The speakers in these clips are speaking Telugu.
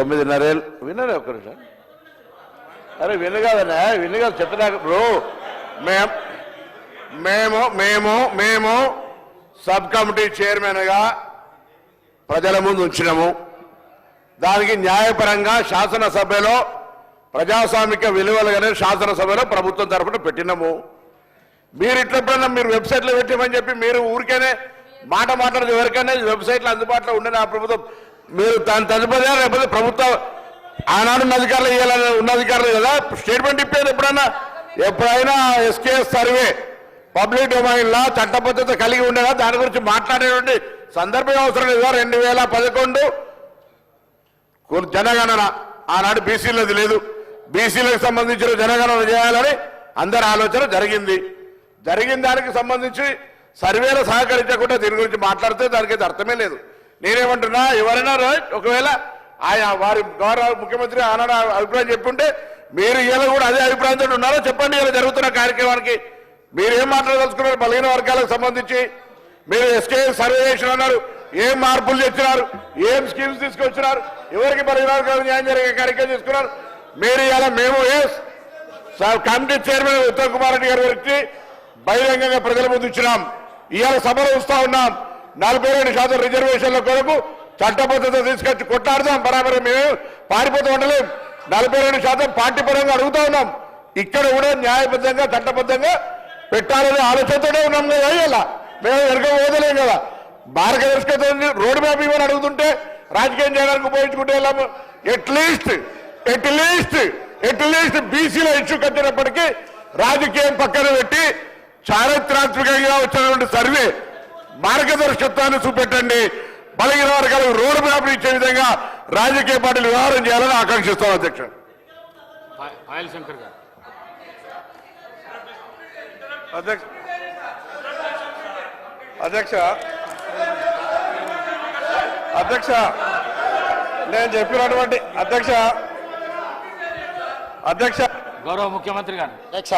తొమ్మిదిన్నరేళ్ళు. వినరే ఒక్క నిమిషం? అరే విను కాదన్నా విను కాదు చెప్తున్నాక బ్రో మేము మేము మేము మేము సబ్ కమిటీ చైర్మన్గా ప్రజల ముందు ఉంచినాము. దానికి న్యాయపరంగా శాసనసభలో ప్రజాస్వామిక విలువలుగానే శాసనసభలో ప్రభుత్వం తరఫున పెట్టినాము. మీరు ఇట్లప్పుడన్నా మీరు వెబ్సైట్లో పెట్టామని చెప్పి మీరు ఊరికేనే మాట మాట్లాడదు ఎవరికైనా వెబ్సైట్లో అందుబాటులో ఉండే ఆ ప్రభుత్వం మీరు దాని తదుపరి లేకపోతే ప్రభుత్వం ఆనాడు ఉన్న అధికారులు ఇవ్వాలని ఉన్న అధికారులు కదా? స్టేట్మెంట్ ఇప్పేది ఎప్పుడన్నా? ఎప్పుడైనా ఎస్కేఎస్ సర్వే పబ్లిక్ డొమైన్లో చట్టబద్ధత కలిగి ఉండేదా? దాని గురించి మాట్లాడేటువంటి సందర్భం అవసరం లేదా రెండు వేల పదకొండు జనగణన. ఆనాడు బీసీలది లేదు. బీసీలకు సంబంధించిన జనగణన చేయాలని అందరి ఆలోచన జరిగింది. జరిగిన దానికి సంబంధించి సర్వేలు సహకరించకుండా దీని గురించి మాట్లాడితే దానికి అర్థమే లేదు. నేనేమంటున్నా ఎవరైనా ఒకవేళ ఆయా వారి గౌరవ ముఖ్యమంత్రి ఆనాడు అభిప్రాయం చెప్పుంటే మీరు ఇలా కూడా అదే అభిప్రాయంతో ఉన్నారో చెప్పండి ఇలా జరుగుతున్న కార్యక్రమానికి. మీరు ఏం మాట్లాడదలుచుకున్నారు? బలహీన వర్గాలకు సంబంధించి. మీరు ఎస్కే సర్వే చేసిన అన్నారు. ఏం మార్పులు తెచ్చినారు? ఏం స్కీమ్స్ తీసుకొచ్చినారు? ఎవరికి బలహీన వర్గాలు న్యాయం జరిగే కార్యక్రమం తీసుకున్నారు? మీరు ఇలా మేము yes sir committee chairman Uttam Kumar Reddy గారి గురించి బహిరంగంగా ప్రజల ముందు ఇచ్చినాం. ఇవాళ సభలో వస్తూ ఉన్నాం. నలభై రెండు శాతం రిజర్వేషన్ల కొరకు చట్టబద్ధత తీసుకొచ్చి కొట్లాడదాం. బరాబర్ మేము పారిపోతూ ఉండలేం. నలభై రెండు శాతం పార్టీ పరంగా అడుగుతా ఉన్నాం. ఇక్కడ కూడా న్యాయబద్ధంగా చట్టబద్ధంగా పెట్టాలనే ఆలోచనతోనే ఉన్నాం కదా ఇలా మేము వెనక పోదలేం కదా. మార్గదర్శకత రోడ్ మ్యాప్ ఇవ్వని అడుగుతుంటే రాజకీయం చేయడానికి ఉపయోగించుకుంటే వెళ్ళాము at least at least at least బీసీలో ఇష్యూ కట్టినప్పటికీ రాజకీయం పక్కన పెట్టి చారిత్రాత్మకంగా వచ్చినటువంటి సర్వే మార్గదర్శకత్వాన్ని చూపెట్టండి. బలహీన వర్గాలకు రోడ్ మ్యాప్ ఇచ్చే విధంగా రాజకీయ పార్టీలు వ్యవహారం చేయాలని ఆకాంక్షిస్తాం అధ్యక్ష. పా- పాయల్ శంకర్ గారు. అధ్యక్ష. అధ్యక్ష. అధ్యక్ష. నేను చెప్పినటువంటి అధ్యక్ష. అధ్యక్ష. గౌరవ ముఖ్యమంత్రి గారు. అధ్యక్ష.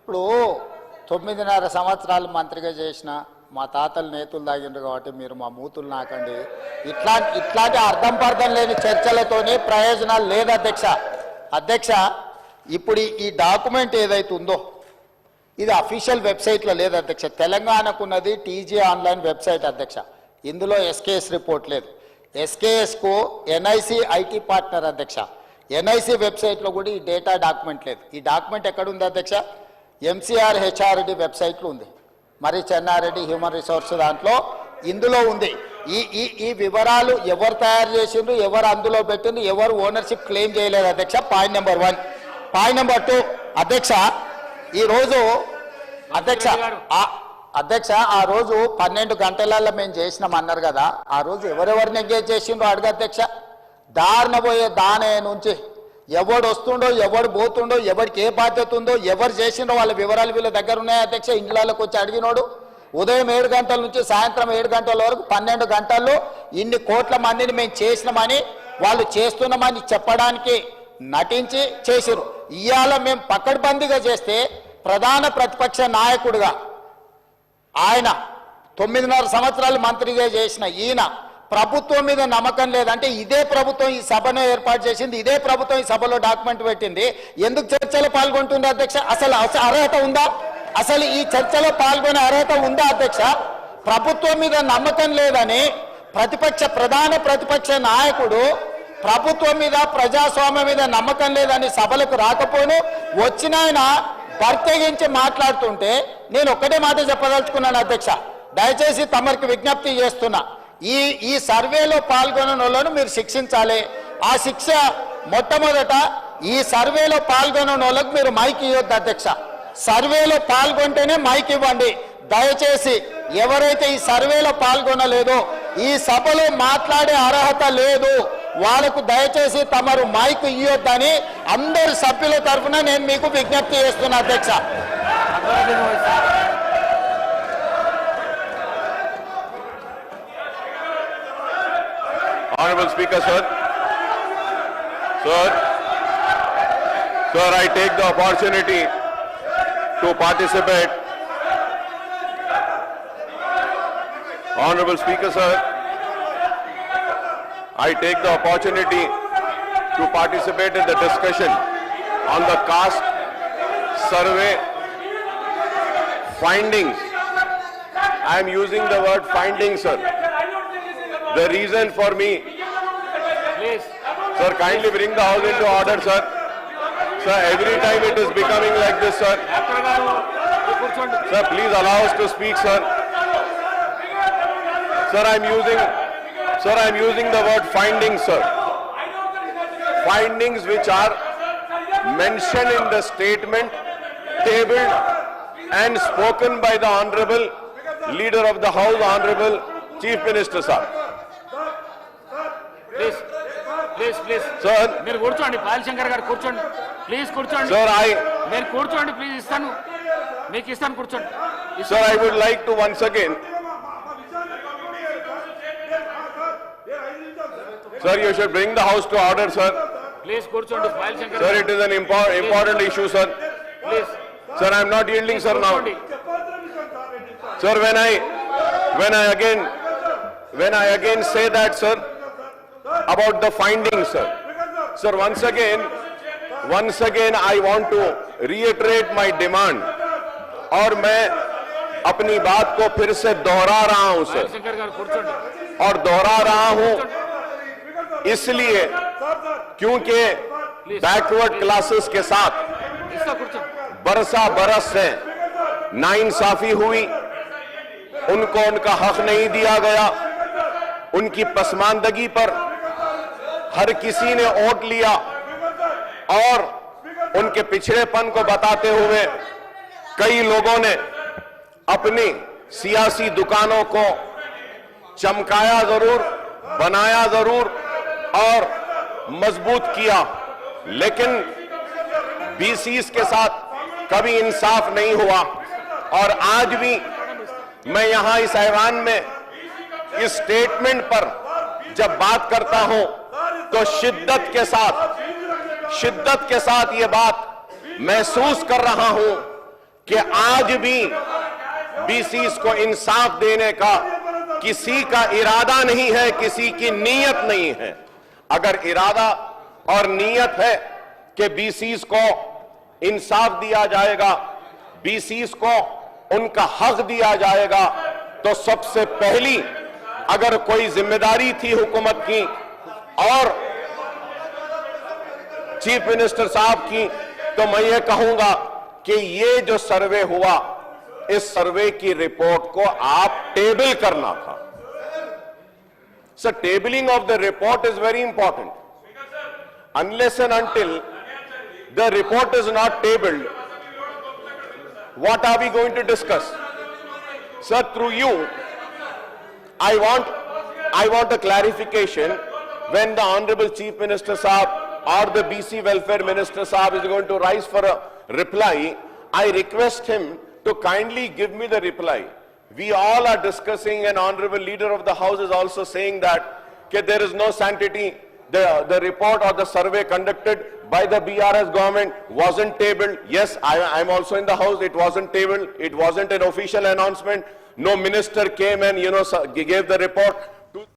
ఇప్పుడు తొమ్మిదిన్నర సంవత్సరాలు మంత్రిగా చేసిన మా తాతలు నేతులు తాగిండ్రు కాబట్టి మీరు మా మూతులు నాకండి. ఇట్లా ఇట్లాంటి అర్థం పర్థం లేని చర్చలతోని ప్రయోజనాలు లేదు అధ్యక్ష. అధ్యక్ష ఇప్పుడు ఈ- డాక్యుమెంట్ ఏదైతే ఉందో ఇది అఫీషియల్ వెబ్సైట్లో లేదు అధ్యక్ష. తెలంగాణకున్నది టీజీ ఆన్లైన్ వెబ్సైట్ అధ్యక్ష. ఇందులో ఎస్కేఎస్ రిపోర్ట్ లేదు. ఎస్కేఎస్కు ఎన్ఐసి ఐటీ పార్ట్నర్ అధ్యక్ష. ఎన్ఐసి వెబ్సైట్లో కూడా ఈ డేటా డాక్యుమెంట్ లేదు. ఈ డాక్యుమెంట్ ఎక్కడుంది అధ్యక్ష? ఎంసీఆర్ హెచ్ఆర్డి వెబ్సైట్లో ఉంది. మరి చెన్నారెడ్డి హ్యూమన్ రిసోర్స్ దాంట్లో ఇందులో ఉంది. ఈ ఈ ఈ వివరాలు ఎవరు తయారు చేసిండ్రు ఎవరు అందులో పెట్టిండ్రు ఎవరు ఓనర్షిప్ క్లెయిమ్ చేయలేదు అధ్యక్ష point number one point number two అధ్యక్ష ఈ రోజు అధ్యక్ష అధ్యక్ష ఆ రోజు పన్నెండు గంటలలో మేము చేసినాం అన్నారు కదా ఆ రోజు ఎవరెవరిని ఎంగేజ్ చేసిండ్రో అడుగు అధ్యక్ష? దారిన పోయే దానే నుంచి. ఎవడు వస్తుండో ఎవడు పోతుండో ఎవరికి ఏ బాధ్యత ఉందో ఎవరు చేసిండో వాళ్ళ వివరాలు వీళ్ళ దగ్గర ఉన్నాయి? అధ్యక్ష ఇండ్లలోకి వచ్చి అడిగినోడు. ఉదయం ఏడు గంటల నుంచి సాయంత్రం ఏడు గంటల వరకు పన్నెండు గంటల్లో ఇన్ని కోట్ల మందిని మేము చేసినామని వాళ్ళు చేస్తున్నామని చెప్పడానికి నటించి చేసిరు ఇవాళ మేము పకడ్బందీగా చేస్తే ప్రధాన ప్రతిపక్ష నాయకుడుగా ఆయన తొమ్మిదిన్నర సంవత్సరాలు మంత్రిగా చేసిన ఈయన ప్రభుత్వం మీద నమ్మకం లేదంటే ఇదే ప్రభుత్వం ఈ సభను ఏర్పాటు చేసింది ఇదే ప్రభుత్వం ఈ సభలో డాక్యుమెంట్ పెట్టింది. ఎందుకు చర్చలో పాల్గొంటుంది అధ్యక్ష? అసలు అర్హత ఉందా? అసలు ఈ చర్చలో పాల్గొనే అర్హత ఉందా అధ్యక్ష? ప్రభుత్వం మీద నమ్మకం లేదని ప్రతిపక్ష ప్రధాన ప్రతిపక్ష నాయకుడు ప్రభుత్వం మీద ప్రజాస్వామ్యం మీద నమ్మకం లేదని సభలకు రాకపోను వచ్చిన ఆయన ప్రత్యేకించి మాట్లాడుతుంటే నేను ఒక్కటే మాట చెప్పదలుచుకున్నాను అధ్యక్ష. దయచేసి తమరికి విజ్ఞప్తి చేస్తున్నా. ఈ ఈ సర్వేలో పాల్గొనని వాళ్ళను మీరు శిక్షించాలి. ఆ శిక్ష మొట్టమొదట ఈ సర్వేలో పాల్గొనని వాళ్ళకు మీరు మైక్ ఇవ్వద్దు అధ్యక్ష. సర్వేలో పాల్గొంటేనే మైక్ ఇవ్వండి. దయచేసి ఎవరైతే ఈ సర్వేలో పాల్గొనలేదో ఈ సభలో మాట్లాడే అర్హత లేదు వాళ్ళకు దయచేసి తమరు మైక్ ఇవ్వద్దని అందరు సభ్యుల తరఫున నేను మీకు విజ్ఞప్తి చేస్తున్నా అధ్యక్ష. Speaker, sir. Sir, sir, I take the opportunity to participate. Honorable Speaker, sir, I take the opportunity to participate in the discussion on the caste survey findings. I am using the word findings, sir. The reason for me Sir, kindly bring the house into order, sir. Sir, every time it is becoming like this, sir. Sir, please allow us to speak, sir. Sir, I'm using, sir, I'm using the word findings, sir. Findings which are mentioned in the statement tabled and spoken by the Honorable Leader of the House, Honorable Chief Minister, sir. Please. Please please Sir, మీరు కూర్చోండి పాయల్ శంకర్ గారు కూర్చోండి ప్లీజ్ కూర్చోండి sir, I, మీరు కూర్చోండి ప్లీజ్ ఇస్తాను మీకు ఇస్తాను కూర్చోండి sir, I would like to once again, sir, you should bring the house to order, sir. Please కూర్చోండి పాయల్ శంకర్ Sir, గారు it is an impor- important issue, sir. Please am not yielding, sir, now. కూర్చోండి Sir, when I, when I again, when I again say that, sir, about the findings, sir. Sir, once again, once again, I want to reiterate my demand. اور میں اپنی بات کو پھر سے دوہرا رہا ہوں سر اور دوہرا رہا ہوں اس لیے کیونکہ بیکورڈ کلاسز کے ساتھ برسا برس سے ناانصافی ہوئی ان کو ان کا حق نہیں دیا گیا ان کی پسماندگی پر ہر کسی نے اوٹ لیا اور ان کے پچھڑے پن کو بتاتے ہوئے کئی لوگوں نے اپنی سیاسی دکانوں کو چمکایا ضرور، بنایا ضرور اور مضبوط کیا۔ لیکن بی سیز کے ساتھ کبھی انصاف نہیں ہوا۔ اور آج بھی میں یہاں اس ایوان میں اس سٹیٹمنٹ پر جب بات کرتا ہوں تو شدت کے ساتھ، شدت کے ساتھ یہ بات محسوس کر رہا ہوں کہ آج بھی بی سیز کو انصاف دینے کا کسی کا ارادہ نہیں ہے، کسی کی نیت نہیں ہے۔ اگر ارادہ اور نیت ہے کہ بی سیز کو انصاف دیا جائے گا بی سیز کو ان کا حق دیا جائے گا، تو سب سے پہلی اگر کوئی ذمہ داری تھی حکومت کی اور چیف منسٹر صاحب کی، تو میں یہ کہوں گا کہ یہ جو سروے ہوا، اس سروے کی رپورٹ کو آپ ٹیبل کرنا تھا۔ سر ٹیبلنگ آف دا رپورٹ از ویری امپورٹنٹ انلیس اینڈ انٹل دا رپورٹ از ناٹ ٹیبلڈ واٹ آر وی گوئنگ ٹو ڈسکس سر تھرو یو آئی وانٹ آئی وانٹ اے کلیریفیکیشن وین دا آنریبل چیف منسٹر صاحب or the BC Welfare Minister Saab is going to rise for a reply, I request him to kindly give me the reply. We all are discussing, and Honorable Leader of the House is also saying that okay, there is no sanctity the, the report or the survey conducted by the BRS government wasn't tabled. Yes, I, I'm also in the house, it wasn't tabled, it wasn't an official announcement. No minister came and, you know, gave the report.